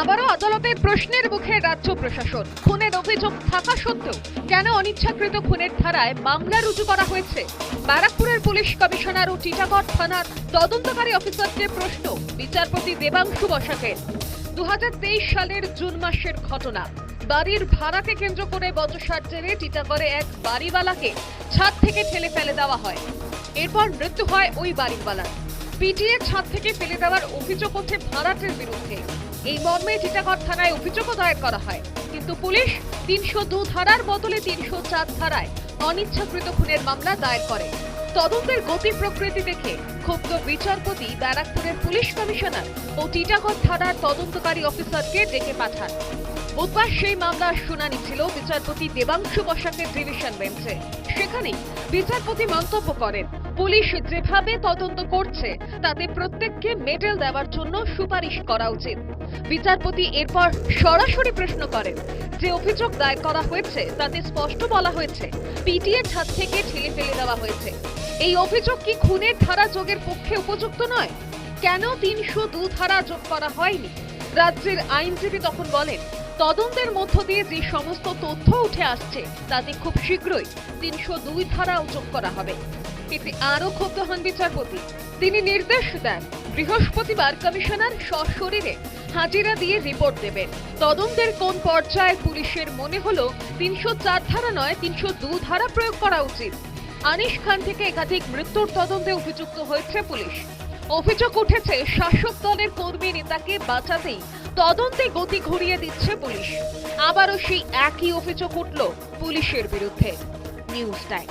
আবারও আদালতে প্রশ্নের মুখে রাজ্য প্রশাসন। খুনের অভিযোগ থাকা সত্ত্বেও কেন অনিচ্ছাকৃত খুনের ধারায় মামলা রুজু করা হয়েছে? ব্যারাকপুরের পুলিশ কমিশনার ও টিটাগড় থানার তদন্তকারী অফিসারকে প্রশ্ন বিচারপতি দেবাংশু বসাকের। দু হাজার তেইশ সালের জুন মাসের ঘটনা। বাড়ির ভাড়াকে কেন্দ্র করে বচসার জেরে টিটাগড়ে এক বাড়িওয়ালাকে ছাদ থেকে ঠেলে ফেলে দেওয়া হয়। এরপর মৃত্যু হয় ওই বাড়িওয়ালার। পিটিএ ছাদ থেকে ফেলে দেওয়ার অভিযোগ ওঠে ভাড়াটের বিরুদ্ধে। এই মর্মে টিটাগড় থানায় অভিযোগও দায়ের করা হয়। কিন্তু পুলিশ তিনশো দু ধারার বদলে তিনশো চার ধারায় অনিচ্ছাকৃত খুনের মামলা দায়ের করে। তদন্তের গতি প্রকৃতি দেখে ক্ষুব্ধ বিচারপতি ব্যারাকপুরের পুলিশ কমিশনার ও টিটাগড় থানার তদন্তকারী অফিসারকে ডেকে পাঠান। বুধবার সেই মামলার শুনানি ছিল। বিচারপতি দেবাংশু বসাকের ডিভিশন বেঞ্চে সেখানে বিচারপতি মন্তব্য করেন, পুলিশ যেভাবে তদন্ত করছে, তাতে প্রত্যেককে মেডেল দেওয়ার জন্য সুপারিশ করা উচিত। বিচারপতি এরপর সরাসরি প্রশ্ন করেন, যে অভিযোগ দায়ের করা হয়েছে, তাতে স্পষ্ট বলা হয়েছে, পিটিএ ছাদ থেকে ঠেলে ফেলে দেওয়া হয়েছে। এই অভিযোগ কি খুনের ধারা যোগের পক্ষে উপযুক্ত নয়? কেন তিনশো দু ধারা যোগ করা হয়নি? রাজ্যের আইনজীবী তখন বলেন তদন্তের মধ্য দিয়ে যে সমস্ত তথ্য উঠে আসছে, তাতে খুব শীঘ্রই তিনশো দুই ধারাও যোগ করা হবে। এতে আরও ক্ষুব্ধ হন বিচারপতি। তিনি নির্দেশ দেন, বৃহস্পতিবার কমিশনার সশরীরে হাজিরা দিয়ে রিপোর্ট দেবেন। তদন্তের কোন পর্যায়ে পুলিশের মনে হলো তিনশো চার ধারা নয়, তিনশো দু ধারা প্রয়োগ করা উচিত? আনিস খান থেকে একাধিক মৃত্যুর তদন্তে অভিযুক্ত হয়েছে পুলিশ। অভিযোগ উঠেছে, শাসক দলের কর্মী নেতাকে বাঁচাতেই তদন্তে গতি ঘুরিয়ে দিচ্ছে পুলিশ। আবারও সেই একই অভিযোগ উঠল পুলিশের বিরুদ্ধে। News time.